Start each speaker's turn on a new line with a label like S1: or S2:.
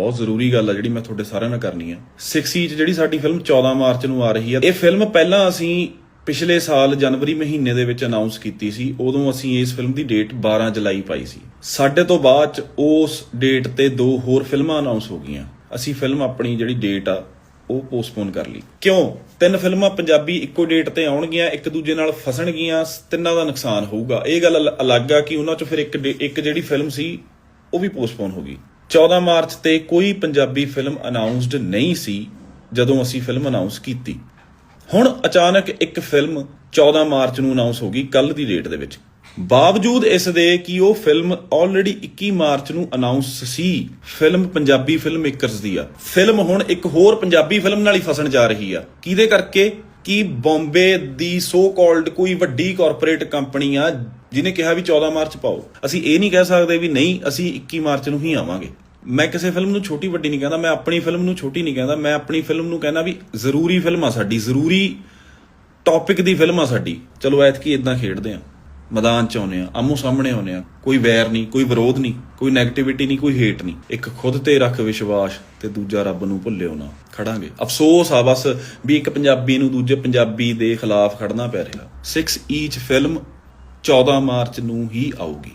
S1: ਬਹੁਤ ਜ਼ਰੂਰੀ ਗੱਲ ਆ ਜਿਹੜੀ ਮੈਂ ਤੁਹਾਡੇ ਸਾਰਿਆਂ ਨਾਲ ਕਰਨੀ ਆ। 6 ਚ ਜਿਹੜੀ ਸਾਡੀ ਫਿਲਮ 14 ਮਾਰਚ ਨੂੰ ਆ ਰਹੀ ਆ, ਇਹ ਫਿਲਮ ਪਹਿਲਾਂ ਅਸੀਂ ਪਿਛਲੇ ਸਾਲ ਜਨਵਰੀ ਮਹੀਨੇ ਦੇ ਵਿੱਚ ਅਨਾਉਂਸ ਕੀਤੀ ਸੀ, ਉਦੋਂ ਅਸੀਂ ਇਸ ਫਿਲਮ ਦੀ ਡੇਟ 12 ਜੁਲਾਈ ਪਾਈ ਸੀ। ਸਾਡੇ ਤੋਂ ਬਾਅਦ ਚ ਉਸ ਡੇਟ ਤੇ ਦੋ ਹੋਰ ਫਿਲਮਾਂ ਅਨਾਉਂਸ ਹੋ ਗਈਆਂ। ਅਸੀਂ ਫਿਲਮ ਆਪਣੀ ਜਿਹੜੀ ਡੇਟ ਆ, ਉਹ ਪੋਸਟਪੋਨ ਕਰ ਲਈ। ਕਿਉਂ? ਤਿੰਨ ਫਿਲਮਾਂ ਪੰਜਾਬੀ ਇੱਕੋ ਡੇਟ ਤੇ ਆਉਣਗੀਆਂ, ਇੱਕ ਦੂਜੇ ਨਾਲ ਫਸਣਗੀਆਂ, ਤਿੰਨਾਂ ਦਾ ਨੁਕਸਾਨ ਹੋਊਗਾ। ਇਹ ਗੱਲ ਅਲੱਗ ਆ ਕਿ ਉਹਨਾਂ ਚੋਂ ਫਿਰ ਇੱਕ ਡੇ- ਇੱਕ ਜਿਹੜੀ ਫਿਲਮ ਸੀ, ਉਹ ਵੀ ਪੋਸਟਪੋਨ ਹੋ ਗਈ। 14 ਮਾਰਚ ਤੇ ਕੋਈ ਪੰਜਾਬੀ ਫਿਲਮ ਅਨਾਉਂਸਡ ਨਹੀਂ ਸੀ, ਜਦੋਂ ਅਸੀਂ ਫਿਲਮ ਅਨਾਉਂਸ ਕੀਤੀ। ਹੁਣ ਅਚਾਨਕ ਇੱਕ ਫਿਲਮ 14 ਮਾਰਚ ਨੂੰ ਅਨਾਉਂਸ ਹੋ ਗਈ ਕੱਲ ਦੀ ਡੇਟ ਦੇ ਵਿੱਚ। ਬਾਵਜੂਦ ਇਸ ਦੇ ਕਿ ਉਹ ਫਿਲਮ ਆਲਰੇਡੀ 21 ਮਾਰਚ ਨੂੰ ਅਨਾਉਂਸ ਸੀ ਫਿਲਮ ਪੰਜਾਬੀ ਫਿਲਮ ਮੇਕਰਸ ਦੀ ਆ। ਫਿਲਮ ਹੁਣ ਇੱਕ ਹੋਰ ਪੰਜਾਬੀ ਫਿਲਮ ਨਾਲ ਹੀ ਫਸਣ ਜਾ ਰਹੀ ਆ। ਕਿਹਦੇ ਕਰਕੇ? ਕਿ ਬੰਬੇ ਦੀ ਸੋ ਕਾਲਡ ਕੋਈ ਵੱਡੀ ਕਾਰਪੋਰੇਟ ਕੰਪਨੀ ਆ, ਜਿਹਨੇ ਕਿਹਾ ਵੀ 14 ਮਾਰਚ ਪਾਓ। ਅਸੀਂ ਇਹ ਨਹੀਂ ਕਹਿ ਸਕਦੇ ਵੀ ਨਹੀਂ, ਅਸੀਂ 21 ਮਾਰਚ ਨੂੰ ਹੀ ਆਵਾਂਗੇ। ਮੈਂ ਕਿਸੇ ਫਿਲਮ ਨੂੰ ਛੋਟੀ ਵੱਡੀ ਨਹੀਂ ਕਹਿੰਦਾ, ਮੈਂ ਆਪਣੀ ਫਿਲਮ ਨੂੰ ਛੋਟੀ ਨਹੀਂ ਕਹਿੰਦਾ, ਮੈਂ ਆਪਣੀ ਫਿਲਮ ਨੂੰ ਕਹਿੰਦਾ ਵੀ ਜ਼ਰੂਰੀ ਫਿਲਮ ਆ ਸਾਡੀ, ਜ਼ਰੂਰੀ ਟੌਪਿਕ ਦੀ ਫਿਲਮ ਆ ਸਾਡੀ। ਚਲੋ ਐਤਕੀ ਇਦਾਂ ਖੇਡਦੇ ਆ। ਮੈਦਾਨ ਚ ਆਉਨੇ ਆ ਆਮੋ ਸਾਹਮਣੇ ਆਉਨੇ ਆ, ਕੋਈ ਵੈਰ ਨਹੀਂ, ਕੋਈ ਵਿਰੋਧ ਨਹੀਂ, ਕੋਈ ਨੈਗੇਟਿਵਿਟੀ ਨਹੀਂ, ਕੋਈ ਹੇਟ ਨਹੀਂ। ਇੱਕ ਖੁਦ ਤੇ ਰੱਖ ਵਿਸ਼ਵਾਸ ਤੇ ਦੂਜਾ ਰੱਬ ਨੂੰ ਭੁੱਲਿਓ ਨਾ। ਖੜਾਂਗੇ। ਅਫਸੋਸ ਆ ਬਸ ਵੀ ਇੱਕ ਪੰਜਾਬੀ ਨੂੰ ਦੂਜੇ ਪੰਜਾਬੀ ਦੇ ਖਿਲਾਫ ਖੜਨਾ ਪੈ ਰਿਹਾ। 6 ਈਚ ਫਿਲਮ 14 ਮਾਰਚ ਨੂੰ ਹੀ ਆਊਗੀ।